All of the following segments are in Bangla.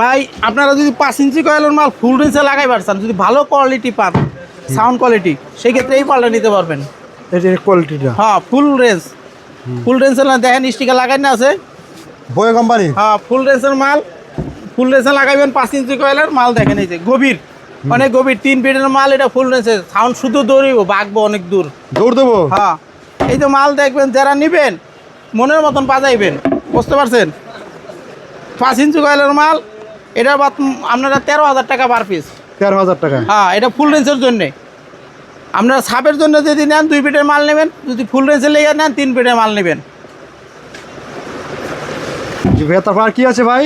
ভাই আপনারা যদি পাঁচ ইঞ্চি কয়েলের মাল ফুল রেঞ্জে লাগাই পারছেন যদি ভালো কোয়ালিটি পান সাউন্ড কোয়ালিটি সেই ক্ষেত্রে এই পাল্টা নিতে পারবেন। কোয়ালিটিটা হ্যাঁ ফুল রেঞ্জ ফুল রেঞ্জের না দেখেন স্টিকার লাগাই না আছে। বয়ে কোম্পানি হ্যাঁ ফুল রেঞ্জের মাল। ফুল রেঞ্জে লাগাইবেন পাঁচ ইঞ্চি কয়েলের মাল দেখেন এই যে গভীর। অনেক গভীর তিন ফিটের মাল এটা ফুল রেঞ্জের সাউন্ড শুধু দৌড়িব বাঁকবো অনেক দূর। দৌড় দেবো? হ্যাঁ। এই তো মাল দেখবেন যারা নিবেন মনের মতন বাজাইবেন বুঝতে পারছেন? পাঁচ ইঞ্চি কয়েলের মাল এটা বাদ আপনারা তেরো হাজার টাকা পার পিস তেরো হাজার টাকা। হ্যাঁ এটা ফুল রেঞ্জের জন্যে। আপনারা সাপের জন্য যদি নেন দুই পিটের মাল নেবেন। যদি ফুল রেঞ্জের লেগে নেন তিন পিটের মাল নেবেন। তারপর কি আছে ভাই?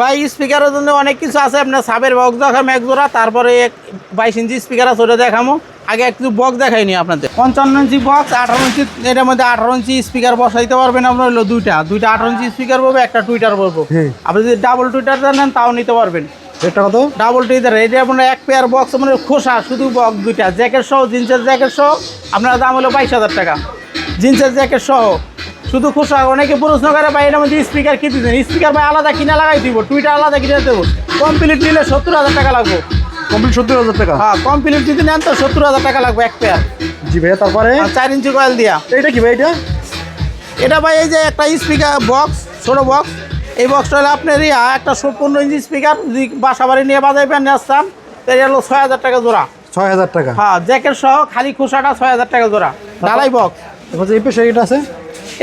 ভাই স্পিকারের জন্য অনেক কিছু আছে। আপনার সাপের বক্স দেখাম এক জোড়া। তারপরে এক বাইশ ইঞ্চি স্পিকার আছে ওটা দেখামো। আগে একটু বক্স দেখাইনি আপনাদের। পঞ্চান্ন ইঞ্চি বক্স আঠারো ইঞ্চি এটার মধ্যে আঠারো ইঞ্চি স্পিকার বসাইতে পারবেন আপনার হলো দুইটা। দুইটা আঠারো ইঞ্চি স্পিকার পাবো একটা টুইটার পাবো আপনি যদি ডাবল টুইটার নেন তাও নিতে পারবেন। এটা কত? ডাবল টুইটার এটা আপনার এক পেয়ার বক্স মানে খোসা শুধু বক্স দুইটা। জ্যাকেট সহ জিন্সের জ্যাকেট সহ আপনার দাম হলো বাইশ হাজার টাকা। জিন্সের জ্যাকেট সহ শুধু খোসা অনেকে প্রশ্ন করে ভাই এটার মধ্যে স্পিকার কি দিচ্ছেন স্পিকার ভাই আলাদা কিনে লাগাই দিব টুইটার আলাদা কিনে দেবো। কমপ্লিট নিলে সত্তর হাজার টাকা লাগবে। কমপ্লিট সত্তর হাজার টাকা? হ্যাঁ কমপ্লিট যদি নেন তো সত্তর হাজার টাকা লাগবে এক পেয়ার জি ভাইয়া তারপরে? চার ইঞ্চি কয়েল দিয়া। এইটা কি ভাই এটা? এটা ভাই এই যে একটা স্পিকার বক্স ছোটো বক্স এই বক্সটা হলো আপনার ইয়া একটা পনেরো ইঞ্চি স্পিকার যদি বাসা বাড়ি নিয়ে বাজাইবেন আসতাম তাহলে হলো ছয় হাজার টাকা জোড়া। ছয় হাজার টাকা। হ্যাঁ জ্যাকেট সহ খালি খোসাটা ছয় হাজার টাকা জোড়া। ঢালাই বক্স এই পেশে এটা আছে?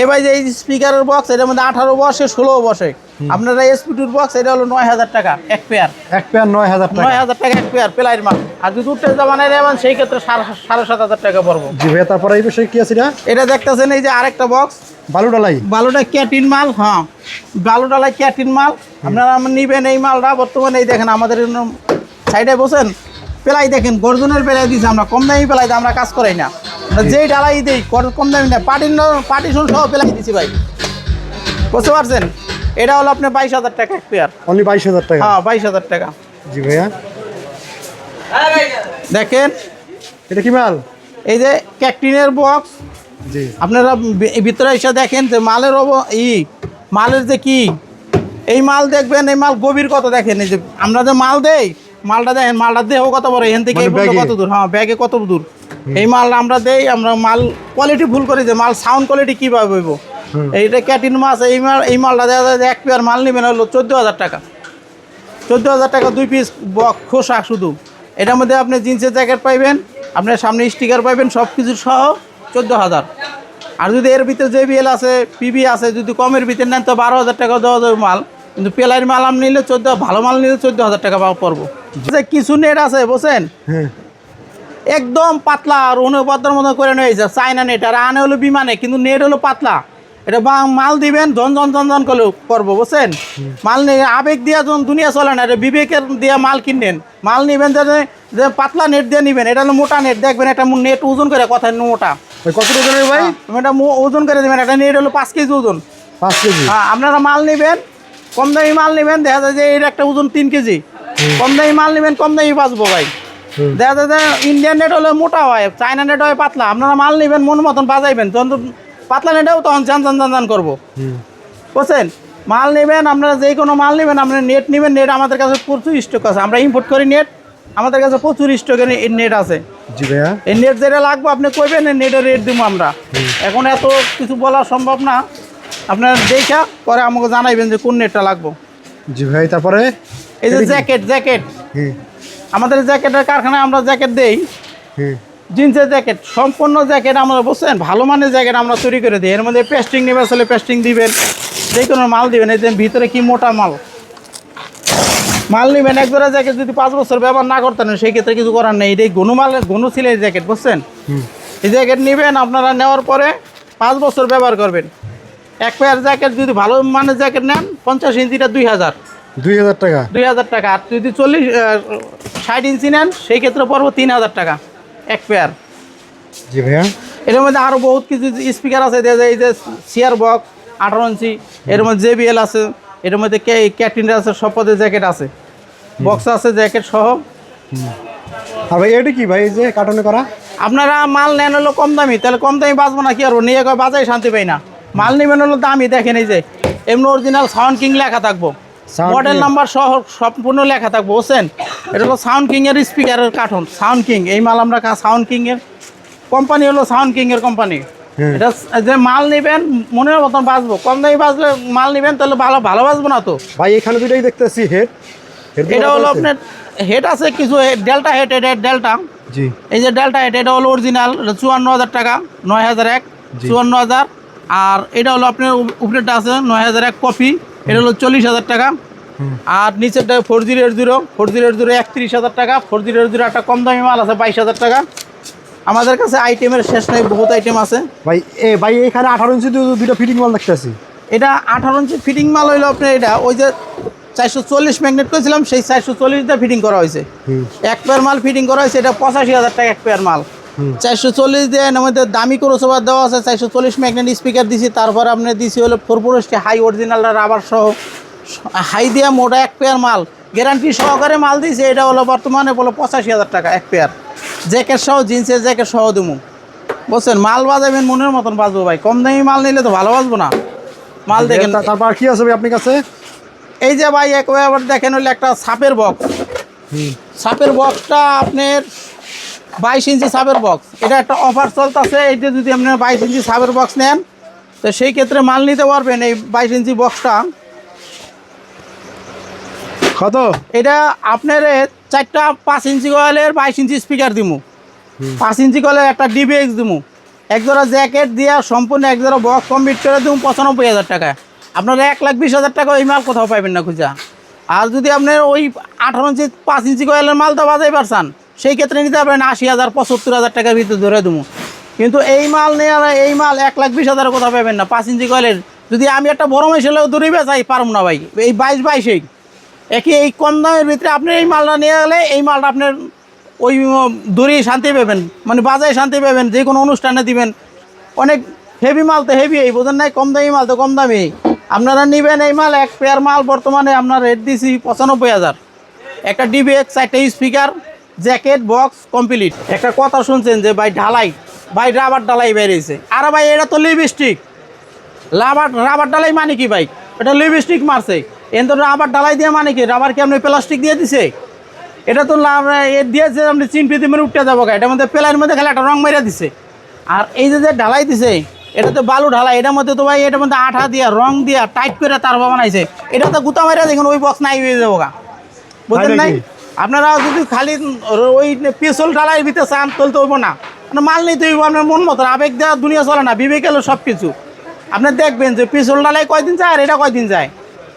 এবার যে এই স্পিকারের বক্স এটার মধ্যে আঠারো বসে ষোলো বসে। আপনারা এসপি টুর বক্স এটা হলো নয় হাজার টাকা এক পেয়ার এক পেয়ার নয় হাজার টাকা। নয় হাজার টাকা এক পেয়ার পেলাইয়ের মাল। আর যদি উঠতে জামানায় নেবেন সেই ক্ষেত্রে সাড়ে সাত হাজার টাকা পড়ব। জি ভাইয়া তারপরে এই বিষয়ে কি আছে এটা? এটা দেখতেছেন এই যে আরেকটা বক্স বালু ডালাই। বালুটা ক্যাটিন মাল হ্যাঁ। বালুটালাই ক্যাটিন মাল। আপনারা নিবেন এই মালটা। বর্তমানে এই দেখেন আমাদের সাইডে বসেন। পেলাই দেখেন গর্জনের পেলাই দিয়েছি আমরা কম দামি পেলাই আমরা কাজ করাই না। যেই ডালাই দিই কম দামি না। পার্টিন পার্টিশন সহ পেলাই দিছি ভাই। বুঝতে পারছেন? এটা হলো আপনার বাইশ হাজার টাকা এক পেয়ার অনলি বাইশ হাজার টাকা? হ্যাঁ বাইশ হাজার টাকা। জি ভাইয়া। দেখেন এটা কি মাল? এই যে ক্যাকটিনের বক্স জি। আপনারা ভিতরে এসে দেখেন যে মালের ই মালের যে কি। এই মাল দেখবেন এই মাল গভীর কত দেখেন এই যে আমরা যে মাল দেই মালটা দেখেন মালটা দেহ কত বড় এখান থেকে মানে? কত দূর? হ্যাঁ ব্যাগে কত দূর? এই মাল আমরা দেই আমরা মাল কোয়ালিটি ভুল করি যে মাল সাউন্ড কোয়ালিটি কীভাবে হইব? এইটা ক্যাটিন মাছ এই মাল এই মালটা দেখা যায় এক পেয়ার মাল নেবেন হলো চোদ্দ হাজার টাকা। চোদ্দ হাজার টাকা দুই পিস বক খোসা শুধু। এটার মধ্যে আপনি জিন্সের জ্যাকেট পাইবেন আপনার সামনে স্টিকার পাইবেন সব কিছু সহ চোদ্দ হাজার। আর যদি এর ভিতরে জেবিএল আছে পিবি আছে যদি কমের ভিতরে নেন তো বারো হাজার টাকা দেওয়া যাবে মাল। কিন্তু পেলাইয়ের মাল আমি নিলে চোদ্দ ভালো মাল নিলে চোদ্দ হাজার টাকা পাওয়া পড়ব। যে কিছু নেট আছে বুঝছেন? হ্যাঁ। একদম পাতলা আর অনুপাতার মতো করে নিয়েছে চায়না নেট। আর আনে হলো বিমানে কিন্তু নেট হলো পাতলা। এটা বা- মাল দিবেন জন জন জন জন করে করব বুঝছেন? মাল নিয়ে আবেগ দিয়া যখন দুনিয়া চলে না এটা বিবেকের দিয়া মাল কিনবেন। মাল নিবেন যে পাতলা নেট দিয়ে নিবেন এটা হলো মোটা নেট দেখবেন একটা নেট ওজন করে কথা মোটা। কত ওজনের ভাই? এটা মো- ওজন করে দেবেন এটা নেট হলো পাঁচ কেজি ওজন। পাঁচ কেজি। হ্যাঁ আপনারা মাল নেবেন কম দামি মাল নেবেন দেখা যায় যে এর একটা ওজন তিন কেজি। কম দামি মাল নেবেন কম দামি বাঁচবো ভাই। দেখা যায় যে ইন্ডিয়ান নেট হলে মোটা হয় চায়না নেট হয় পাতলা। আপনারা মাল নেবেন মন মতন বাজাইবেন তখন তো পাতলা নেটেও তখন জান জান জান জান করব। বুঝছেন? মাল নেবেন আপনারা যে কোনো মাল নেবেন আপনারা নেট নেবেন নেট আমাদের কাছে প্রচুর স্টক আছে। আমরা ইম্পোর্ট করি নেট আমাদের কাছে প্রচুর স্টকের নেট আছে। জি ভাইয়া। এই নেট যেটা লাগবে আপনি কইবেন নেটের রেট দিব আমরা। এখন এত কিছু বলা সম্ভব না। আপনার দেখা পরে আমাকে জানাইবেন যে কোন নেটটা লাগবো। জি ভাই তারপরে? এই যে জ্যাকেট জ্যাকেট। আমাদের জ্যাকেটের কারখানায় আমরা জ্যাকেট দেই। জিন্সের জ্যাকেট সম্পূর্ণ জ্যাকেট আমরা বুঝছেন? ভালো মানের জ্যাকেট আমরা তৈরি করে দিই। এর মধ্যে পেস্টিং নেবে আসলে পেস্টিং দিবেন। যে কোনো মাল দিবেন এই যে ভিতরে কি মোটা মাল? মাল নেবেন এক জোড়া জ্যাকেট যদি পাঁচ বছর ব্যবহার না করতেন সেই ক্ষেত্রে কিছু করার নেই। এটাই গনু মাল গনু সিলের জ্যাকেট বুঝছেন? এই জ্যাকেট নেবেন আপনারা নেওয়ার পরে পাঁচ বছর ব্যবহার করবেন। এক পেয়ার জ্যাকেট যদি ভালো মানের জ্যাকেট নেন পঞ্চাশ ইঞ্চিটা দুই হাজার। দুই হাজার টাকা। দুই হাজার টাকা। আর যদি চল্লিশ ষাট ইঞ্চি নেন সেই ক্ষেত্রে পড়ব তিন হাজার টাকা এক পেয়ার জি ভাইয়া। এর মধ্যে আরও বহুত কিছু স্পিকার আছে এই যে সিয়ার বক্স আঠারো ইঞ্চি এর মধ্যে জেবিএল আছে এর মধ্যে ক্যাটিন আছে সব পদের জ্যাকেট আছে। বক্স আছে জ্যাকেট সহ। আর ভাই এটা কি ভাই এই যে কার্টনে করা? আপনারা মাল নেন হলো কম দামি তাহলে কম দামি বাঁচবো না কি আর? নিয়ে কয় বাজাই শান্তি পাই না। মাল নেবেন হলো দামি দেখেন এই যে এমনি অরিজিনাল সাউন্ড কিং লেখা থাকব। মডেল নাম্বার সহ সম্পূর্ণ লেখা থাকবে বুঝছেন? এটা হলো সাউন্ড কিং এর স্পিকারের কার্টুন সাউন্ড কিং এই মাল আমরা সাউন্ড কিং এর কোম্পানি হলো সাউন্ড কিং এর কোম্পানি এটা যে মাল নেবেন মনের মতন বাঁচবো কম দামি বাঁচলে মাল নেবেন তাহলে ভালো ভালো বাঁচবো না তো। ভাই এখানে দুইটাই দেখতেছি হেড এটা হলো আপনার হেড আছে কিছু ডেল্টা হেড এটা ডেল্টা জি। এই যে ডেল্টা হেড এটা হলো অরিজিনাল চুয়ান্ন হাজার টাকা নয় হাজার এক। চুয়ান্ন হাজার। আর এটা হলো আপনার উপরেটা আছে নয় হাজার এক কপি এটা হলো চল্লিশ হাজার টাকা। আর নিচেরটা four zero eight zero four zero eight zero একত্রিশ হাজার টাকা ফোর জিরো এইট জিরো একটা কম দামি মাল আছে বাইশ হাজার টাকা। আমাদের কাছে আইটেমের শেষ নাই বহুত আইটেম আছে। ভাই এ ভাই এখানে আঠারো ইঞ্চি দুটো ফিটিং মাল দেখতে দেখতেছি এটা আঠারো ইঞ্চি ফিটিং মাল হইল আপনার এটা ওই যে চারশো চল্লিশ ম্যাগনেট করেছিলাম সেই চারশো চল্লিশটা ফিটিং করা হয়েছে। এক পেয়ার মাল ফিটিং করা হয়েছে এটা পঁচাশি হাজার টাকা এক পেয়ার মাল। চারশো চল্লিশ এর মধ্যে দামি ক্রোসোভার দেওয়া আছে চারশো চল্লিশ ম্যাগনেট স্পিকার দিছি তারপর আপনি দিছি হলো ফোর পুরুষটি হাই অরিজিনালটা রাবার সহ। হাই দিয়া মোটা এক পেয়ার মাল। গ্যারান্টি সহকারে মাল দিয়েছে এটা হলো বর্তমানে বলো পঁচাশি হাজার টাকা এক পেয়ার জ্যাকেট সহ জিন্সের জ্যাকেট সহ দেবো বলছেন মাল বাজাবেন মনের মতন বাজবো ভাই। কম দামি মাল নিলে তো ভালো বাজবো না। মাল দেখেন। তারপর কি আছে ভাই আপনার কাছে? এই যে ভাই একবার দেখেন হলো একটা সাপের বক্স সাপের বক্সটা আপনার বাইশ ইঞ্চি সাবের বক্স এটা একটা অফার চলতেছে এইটা যদি আপনি বাইশ ইঞ্চি সাবের বক্স নেন তো সেই ক্ষেত্রে মাল নিতে পারবেন এই বাইশ ইঞ্চি বক্সটা কত? এটা আপনার চারটা পাঁচ ইঞ্চি কয়েলের বাইশ ইঞ্চি স্পিকার দিমু। পাঁচ ইঞ্চি কয়েলের একটা ডিবিএক্স দিমু। এক জোড়া জ্যাকেট দিয়া সম্পূর্ণ এক জোড়া বক্স কমপ্লিট করে দিমু পঁচানব্বই হাজার টাকায়। আপনারা এক লাখ বিশ হাজার টাকা ওই মাল কোথাও পাইবেন না খুঁজা আর যদি আপনার ওই আঠারো ইঞ্চি পাঁচ ইঞ্চি কয়েলের মালটা বাজাই পারছেন। সেই ক্ষেত্রে নিতে পারবেন আশি হাজার, পঁচাত্তর হাজার টাকার ভিতরে ধরে দেবো। কিন্তু এই মাল নেওয়ার এই মাল এক লাখ বিশ হাজার কোথাও পাবেন না। পাঁচ ইঞ্চি কয়েলের। যদি আমি একটা বড় মেশিলেও দূরে বেচাই পারব না ভাই। এই বাইশ বাইশেই। একই এই কম দামের ভিতরে আপনি এই মালটা নিয়ে গেলে এই মালটা আপনার ওই দূরেই শান্তি পাবেন মানে বাজারে শান্তি পাবেন, যে কোনো অনুষ্ঠানে দিবেন। অনেক হেভি মাল তো হেভি এই, বোঝেন নাই? কম দামি মাল তো কম দামি। আপনারা নেবেন এই মাল, এক পেয়ার মাল, বর্তমানে আপনার রেট দিছি পঁচানব্বই হাজার। একটা ডিবিএক্স চারটে স্পিকার জ্যাকেট বক্স কমপ্লিট। একটা কথা শুনছেন যে ভাই ঢালাই ভাই রাবার ঢালাই বেরিয়েছে আর ভাই এটা তো লিপস্টিক রাবার রাবার ডালাই মানে কি ভাই? এটা লিপস্টিক মারছে। এন তো রাবার ডালাই দিয়ে মানে কি? রাবার কি আপনি প্লাস্টিক দিয়ে দিছে? এটা তো দিয়েছে আপনি চিনপিতে মেরে উঠতে যাব। এটার মধ্যে পেলাইয়ের মধ্যে খালি একটা রং মেরে দিছে। আর এই যে যে ঢালাই দিছে এটা তো বালু ঢালাই। এটার মধ্যে তো ভাই এটার মধ্যে আঠা দিয়া রং দিয়া টাইট করে তারপর বানাইছে। এটা তো গুতা মেরে দেখুন ওই বক্স নাই হয়ে যাব গা। বুঝলেন নাই? আপনারা যদি খালি ওই পিছল ঢালাই ভিতরে চান তুলতে হইব না। মানে মাল নিতে হইব আপনার মন মতো আবেগ দেওয়া দুনিয়া চলে না বিবেক এলো সব কিছু আপনি দেখবেন যে পিছল ঢালাই কয়দিন যায় আর এটা কয়দিন যায়।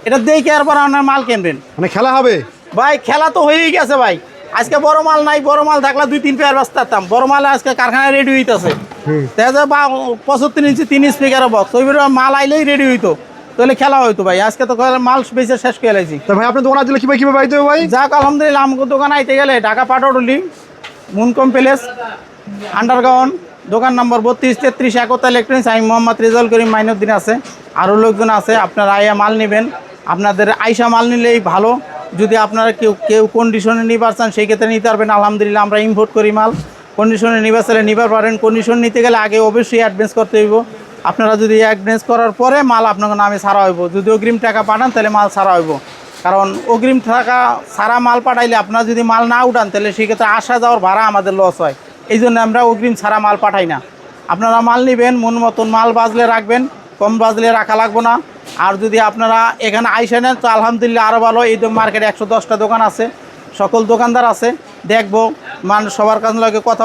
এটা দেখে আর পর আপনার মাল কিনবেন। মানে খেলা হবে? ভাই খেলা তো হয়েই গেছে ভাই। আজকে বড় মাল নাই বড় মাল থাকলে দুই তিন পেয়ার ব্যস্ত থাকতাম। বড় মাল আজকে কারখানায় রেডি হইতেছে। হুম। দেখা যায় বা পঁচাত্তর ইঞ্চি তিন স্পিকারের বক্স ওই মাল আইলেই রেডি হইতো। তাহলে খেলা হয়তো ভাই। আজকে তো মাল বেঁচে শেষ করে লাইছি। তা ভাই আপনি দোকান দিলে কীভাবে কীভাবে পাইতে হবে ভাই? যাক আলহামদুলিল্লাহ আমাকে দোকান আইতে গেলে ঢাকা পাটরলি মুনকম প্যালেস আন্ডারগ্রাউন্ড দোকান নম্বর বত্রিশ তেত্রিশ একতা ইলেকট্রনিক্স আমি মোহাম্মদ রেজাউল করিম মাইনুদ্দিন আছে। আরও লোকজন আছে আপনারা আইয়া মাল নেবেন। আপনাদের আইসা মাল নিলেই ভালো। যদি আপনারা কেউ কেউ কন্ডিশনে নিবার চান সেই ক্ষেত্রে নিতে পারবেন। আলহামদুলিল্লাহ আমরা ইম্পোর্ট করি মাল। কন্ডিশনে নিবার চাইলে নিবার পারেন। কন্ডিশন নিতে গেলে আগে অবশ্যই অ্যাডভান্স করতে হইব। আপনারা যদি অ্যাডভান্স করার পরে মাল আপনাকে নামে ছাড়া হইব। যদি অগ্রিম টাকা পাঠান, তাহলে মাল ছাড়া হইব। কারণ অগ্রিম টাকা সারা মাল পাঠাইলে আপনারা যদি মাল না উঠান, তাহলে সেক্ষেত্রে আসা যাওয়ার ভাড়া আমাদের লস হয়। এই জন্য আমরা অগ্রিম ছাড়া মাল পাঠাই না। আপনারা মাল নেবেন, মন মতন মাল বাজলে রাখবেন, কম বাজলে রাখা লাগবো না। আর যদি আপনারা এখানে আইসা নেন, তো আলহামদুলিল্লাহ আরও ভালো। এই মার্কেটে একশো দশটা দোকান আছে, সকল দোকানদার আছে, দেখব মানুষ সবার কাছে লাগে কথা